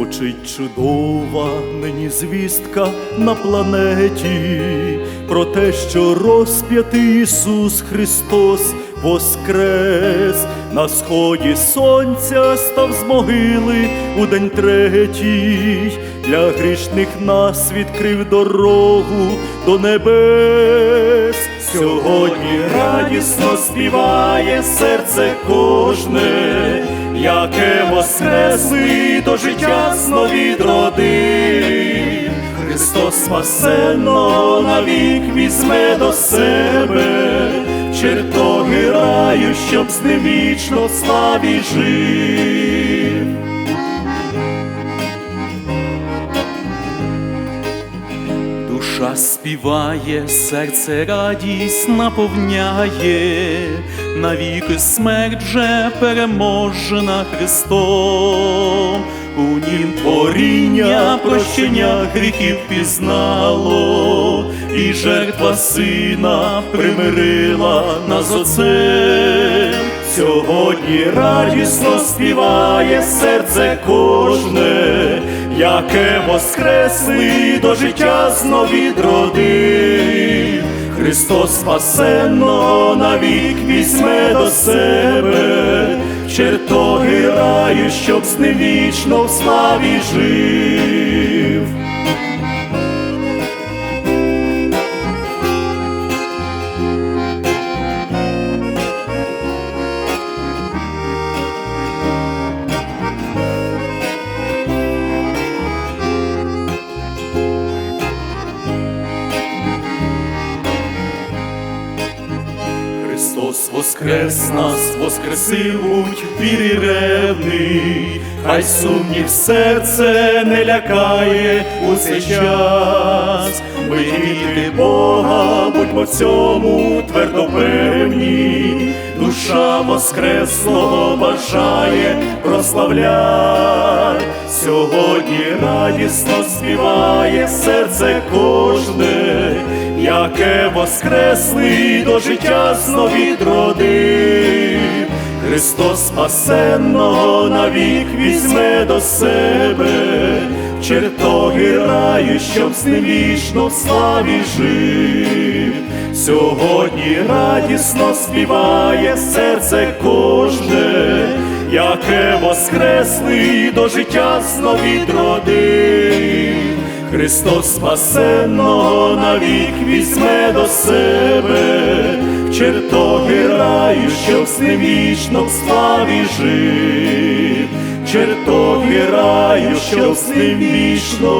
Звучить чудова нині звістка на планеті про те, що розп'ятий Ісус Христос воскрес. На сході сонця став з могили у день третій, для грішних нас відкрив дорогу до небес. Сьогодні радісно співає серце кожне, яке воскресли до життя знов відродив. Христос спасенно навік візьме до себе, чертоги раю, щоб з ним вічно славі жив. Душа співає, серце радість наповняє, навіки смерть вже переможена Христом. У нім творіння прощення гріхів пізнало, і жертва сина примирила нас Отцем. Сьогодні радісно співає серце кожне, яке воскресли до життя знов відродив. Христос спасенно навік візьме до себе, чертоги раю, щоб з ним вічно в славі жив. Христос воскрес нас, воскресив будь вірі ревний, хай сумнів серце не лякає у цей час. Ми діти Бога, будьмо в цьому твердо певні, душа воскреслого бажає прославляй. Сьогодні радісно співає серце кожне, яке воскресли до життя знов відродив. Христос спасенного навік візьме до себе, чертоги раю, щоб з ним вічно в славі жив. Сьогодні радісно співає серце кожне, яке воскресли до життя знов відродив. Христос спасенного навік візьме до себе, чертоги раю, щоб вічно в славі жив, чертоги раю, щоб вічно